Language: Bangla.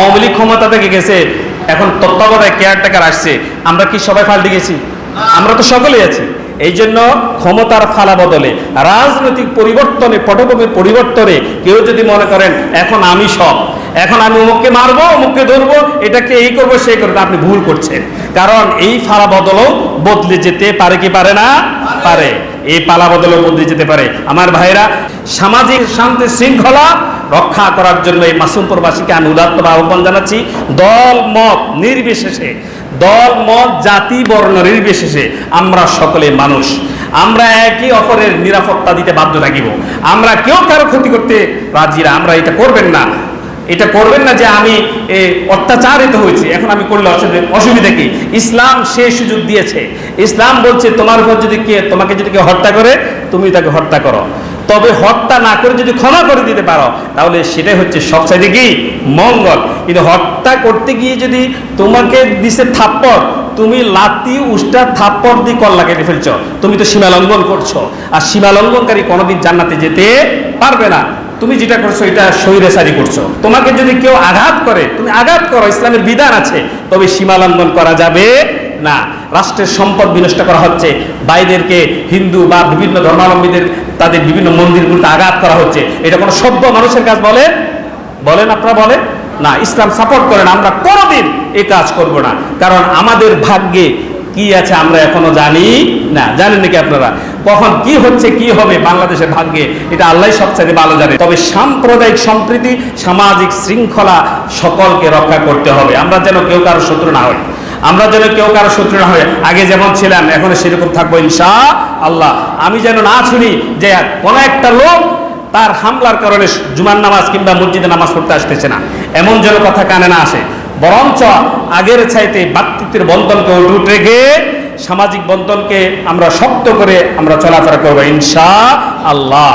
আওয়ামী লীগ ক্ষমতা থেকে গেছে, এখন তত্ত্বাবধায়ক কেয়ারটেকার আসছে, আমরা কি সবাই পাল্টে গেছি? আমরা তো সকলেই আছি। এই জন্য ক্ষমতার ফালা বদলে, রাজনৈতিক পরিবর্তনে, পটভূমির পরিবর্তনে কেউ যদি মনে করেন, এখন আমি সব, এখন আমি অমুককে মারবো, অমুককে ধরবো, এটাকে এই করব, সেই করব, আপনি ভুল করছেন। কারণ এই ফালা বদলও বদলে যেতে পারে কি পারে না? পারে। এই পালা বদলও বদলে যেতে পারে। আমার ভাইরা, সামাজিক শান্তি শৃঙ্খলা রক্ষা করার জন্য এই মাসুমপুরবাসীকে আমি উদাত্ত আহ্বান জানাচ্ছি। দল, মত নির্বিশেষে, দল, মত, জাতি, বর্ণ নির্বিশেষে আমরা সকলে মানুষ। আমরা একই অপরের নিরাপত্তা দিতে বাধ্য থাকিব। আমরা কেউ কারও ক্ষতি করতে রাজি আমরা এটা করবেন না। এটা করবেন না যে আমি অত্যাচারিত হয়েছি। এখন আমি করলে অসুবিধা কি? ইসলাম সে সুযোগ দিয়েছে। ইসলাম বলছে, তোমার উপর যদি কে, তোমাকে যদি কেউ হত্যা করে, তুমি তাকে হত্যা করো। তবে হত্যা না করে যদি ক্ষমা করে দিতে পারো, তাহলে সেটাই হচ্ছে সবচাইতে কি? মঙ্গল। কিন্তু হত্যা করতে গিয়ে যদি তোমাকে দিছে থাপ্পড়, তুমি লাতি, উষ্টা, থাপ্পড় দিয়ে কল্লা কেটে ফেলছ, তুমি তো সীমা লঙ্ঘন করছ। আর সীমা লঙ্ঘনকারী কোনোদিন জান্নাতে যেতে পারবে না। তুমি যেটা করছ, এটা সৈরেসারি করছ। তোমাকে যদি কেউ আঘাত করে, তুমি আঘাত করো, ইসলামের বিধান আছে, তবে সীমা লঙ্ঘন করা যাবে না, রাষ্ট্রের সম্পদ বিনষ্ট করা হচ্ছে বাইরেরকে হিন্দু বা বিভিন্ন ধর্মাবলম্বীদের, তাদের বিভিন্ন মন্দিরগুলোতে আঘাত করা হচ্ছে। এটা কোনো সভ্য মানুষের কাজ বলে? বলেন আপনারা বলেন? না, ইসলাম সাপোর্ট করেন আমরা কোনোদিন এই কাজ করব না। কারণ আমাদের ভাগ্যে কি আছে আমরা এখনও জানি না। জানেন নাকি আপনারা? কখন কি হচ্ছে, কি হবে বাংলাদেশের ভাগ্যে, এটা আল্লাহ সবচেয়ে ভালো জানে। তবে সাম্প্রদায়িক সম্প্রীতি, সামাজিক শৃঙ্খলা সকলকে রক্ষা করতে হবে। আমরা যেন কেউ কারও শত্রু না হই। আমরা যেন কেউ কারও শত্রু না হয়ে আগে যেমন ছিলাম, এখন সেরকম থাকব ইনশা আল্লাহ আমি যেন না শুনি যে কোনো একটা লোক তার হামলার কারণে জুমার নামাজ কিংবা মসজিদে নামাজ পড়তে আসতেছে না। এমন যেন কথা কানে না আসে। বরঞ্চ আগের চাইতে বাতৃত্বের বন্ধনকে উঠ রেখে সামাজিক বন্ধনকে আমরা শক্ত করে আমরা চলাফেরা করব ইনশা আল্লাহ